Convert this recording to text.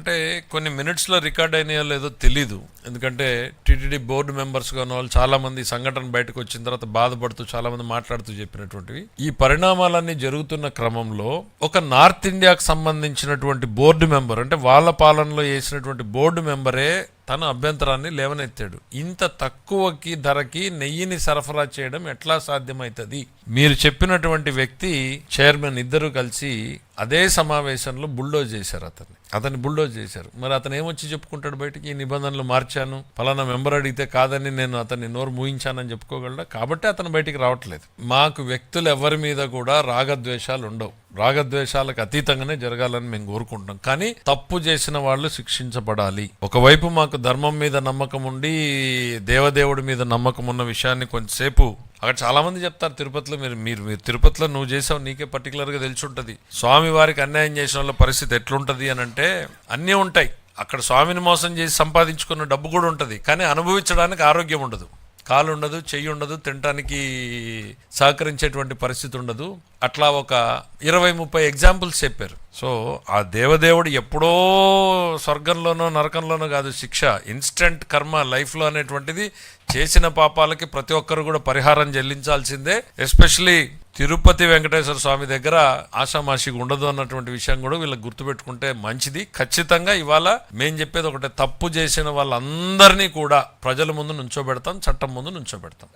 అంటే కొన్ని మినిట్స్లో రికార్డ్ అయినాయో లేదో తెలీదు. ఎందుకంటే టీటీడీ బోర్డు మెంబర్స్గా ఉన్న వాళ్ళు చాలామంది సంఘటన బయటకు వచ్చిన తర్వాత బాధపడుతూ చాలామంది మాట్లాడుతూ చెప్పినటువంటివి. ఈ పరిణామాలన్నీ జరుగుతున్న క్రమంలో ఒక నార్త్ ఇండియాకు సంబంధించినటువంటి బోర్డు మెంబర్ అంటే వాళ్ళ పాలనలో వేసినటువంటి బోర్డు మెంబరే తన అభ్యంతరాన్ని లేవనెత్తాడు. ఇంత తక్కువకి ధరకి నెయ్యిని సరఫరా చేయడం ఎట్లా సాధ్యమవుతుంది మీరు చెప్పినటువంటి వ్యక్తి చైర్మన్ ఇద్దరు కలిసి అదే సమావేశంలో బుల్డోజ్ చేశారు అతన్ని. అతన్ని బుల్డోజ్ చేశారు. మరి అతను ఏమొచ్చి చెప్పుకుంటాడు బయటికి? ఈ నిబంధనలు మార్చాను ఫలానా మెంబర్ అడిగితే కాదని నేను అతన్ని నోరు మూయించానని చెప్పుకోగలడా? కాబట్టి అతను బయటికి రావట్లేదు. మాకు వ్యక్తులు ఎవరి మీద కూడా రాగద్వేషాలు ఉండవు. రాగద్వేషాలకు అతీతంగానే జరగాలని మేము కోరుకుంటాం కానీ తప్పు చేసిన వాళ్ళు శిక్షించబడాలి. ఒకవైపు మాకు ధర్మం మీద నమ్మకం ఉండి దేవదేవుడి మీద నమ్మకం ఉన్న విషయాన్ని కొంచెంసేపు అక్కడ చాలామంది చెప్తారు తిరుపతిలో మీరు మీరు మీరు తిరుపతిలో నువ్వు చేసావు నీకే పర్టికులర్గా తెలిసి ఉంటుంది స్వామి వారికి అన్యాయం చేసిన వాళ్ళ పరిస్థితి ఎట్లుంటుంది అని అంటే అన్నీ ఉంటాయి. అక్కడ స్వామిని మోసం చేసి సంపాదించుకున్న డబ్బు కూడా ఉంటుంది. కానీ అనుభవించడానికి ఆరోగ్యం ఉండదు. కాలు ఉండదు చెయ్యి ఉండదు తినటానికి సహకరించేటువంటి పరిస్థితి ఉండదు. అట్లా ఒక ఇరవై ముప్పై ఎగ్జాంపుల్స్ చెప్పారు. సో ఆ దేవదేవుడు ఎప్పుడో స్వర్గంలోనో నరకంలోనో కాదు శిక్ష ఇన్స్టెంట్ కర్మ లైఫ్లో అనేటువంటిది చేసిన పాపాలకి ప్రతి ఒక్కరు కూడా పరిహారం చెల్లించాల్సిందే. ఎస్పెషలీ తిరుపతి వెంకటేశ్వర స్వామి దగ్గర ఆషామాషిగా ఉండదు అన్నటువంటి విషయం కూడా వీళ్ళకి గుర్తుపెట్టుకుంటే మంచిది. ఖచ్చితంగా ఇవాళ మేం చెప్పేది ఒకటే తప్పు చేసిన వాళ్ళందరినీ కూడా ప్రజల ముందు నుంచోబెడతాం చట్టం ముందు నుంచోబెడతాం.